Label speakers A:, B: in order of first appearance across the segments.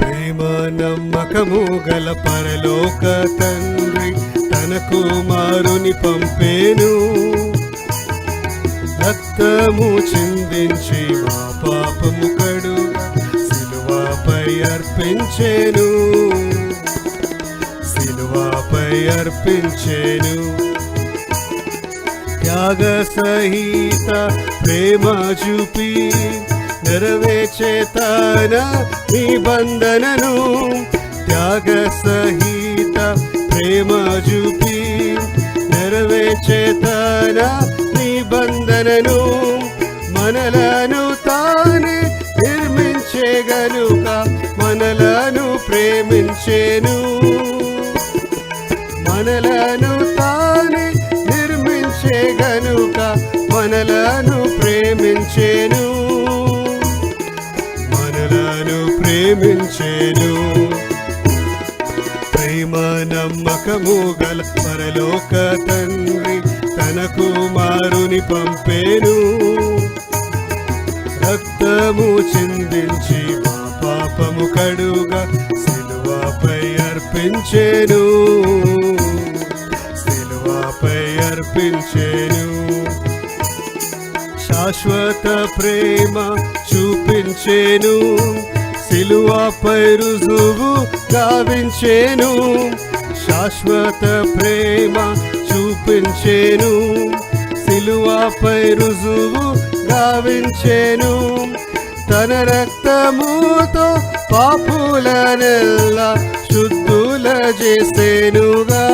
A: ప్రేమ గల పరలోక తండ్రి తన కుమారుని పంపేను. రక్తము చిందించి మా పాపము కడు సిలువపై అర్పించేను. సిలువపై అర్పించేను. త్యాగ సహిత ప్రేమ చూపి నెరవేర్చే తన నిబంధనను త్యాగ సహిత ప్రేమ చూపి నెరవేర్చే తన నిబంధనను మనలను తానే నిర్మించే గనుక మనలను ప్రేమించేను. మనలను తానే నిర్మించే గనుక మనలను ప్రేమించేను. ప్రేమ నమ్మకము గల పరలోక తండ్రి తన కుమారుని పంపేను. రక్తము చిందించి మా పాపము కడుగా సిలువపై అర్పించేను. సిలువపై అర్పించేను. శాశ్వత ప్రేమ చూపించేను. సిలువపై రుజువు గావించేను శాశ్వత ప్రేమ చూపించేను. సిలువపై రుజువు గావించేను తన రక్తముతో పాపులనెల్లా శుద్ధుల చేసేనుగా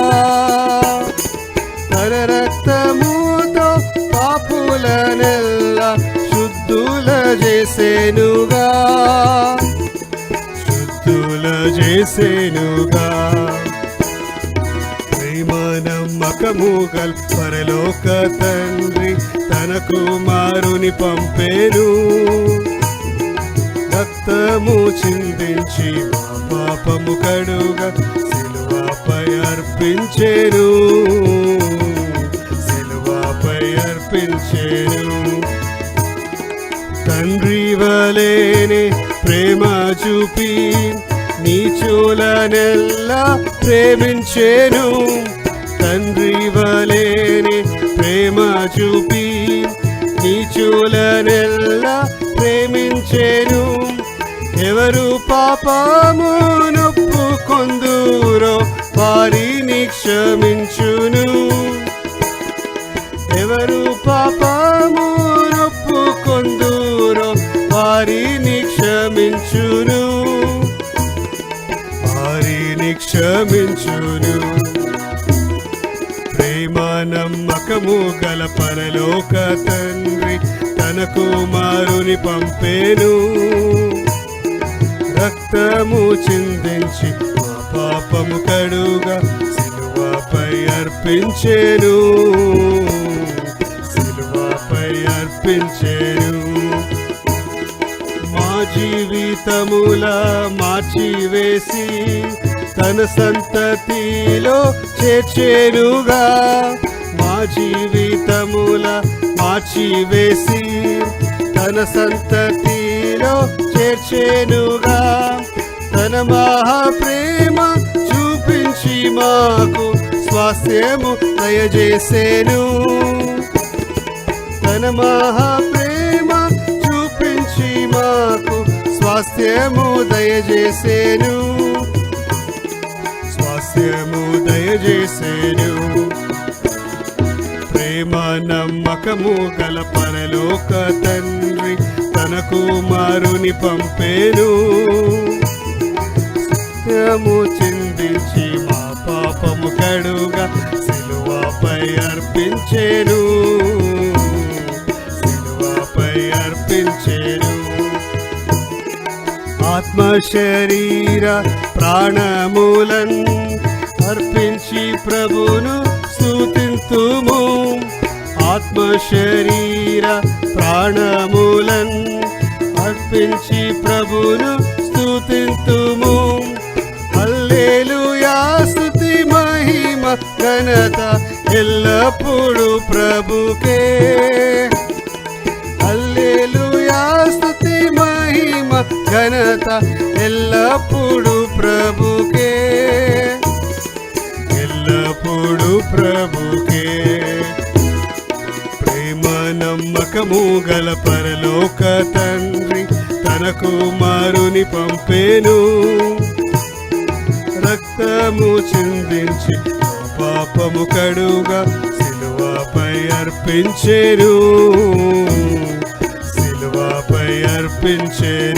A: తన రక్తముతో పాపులనెల్లా శుద్ధుల చేసేనుగా శుద్ధుల చేసేనుగా. ప్రేమనమ్మకము గల్ పరలోక తండ్రి తన కుమారుని పంపేను. రక్తము చిందించి పాపము కడుగా సిలువపై అర్పించేను. చూపి నీచులనెల్లా ప్రేమించేను. తండ్రి వలేని ప్రేమ చూపి నీచులనెల్లా ప్రేమించేను. ఎవరు పాపము నొప్పుకొందురో వారిని క్షమించును. ఎవరు పాప క్షమించును. ప్రేమ నమ్మకము గల పరలోక తండ్రి తన కుమారుని పంపేను. రక్తము చిందించి మా పాపము కడుగా సిలువపై అర్పించేను. సిలువపై అర్పించేను. మా జీవితముల మార్చివేసి తన సంతతిలో చేర్చేరుగా మా జీవితముల మార్చివేసి తన సంతతిలో చేర్చేనుగా తన మహాప్రేమ చూపించి మాకు స్వాస్థ్యము దయచేసేను. తన మహాప్రేమ చూపించి మాకు స్వాస్థ్యము దయచేసేను. సత్యము దయచేసేను. ప్రేమ నమ్మకము గల పరలోక తండ్రి తన కుమారుని పంపేను. సత్యము చిందించి మా పాపము కడుగా సిలువపై అర్పించేను. సిలువపై అర్పించేను. ఆత్మ శరీర ప్రాణములన్ అర్పించి ప్రభును స్థుతింతుము ఆత్మ శరీర ప్రాణమూలన్ అర్పించి ప్రభును స్థుతింతుము అల్లేలుయా స్థుతి మహిమ ఘనత ఎల్లప్పుడూ ప్రభుకే. అల్లేలుయా స్థుతి మహిమ ఘనత ప్రభుకే. ప్రేమ నమ్మకము గల పరలోక తండ్రి తన కుమారుని పంపేను. రక్తము చిందించి పాపము కడుగా సిలువపై అర్పించేరు సిలువపై అర్పించేరు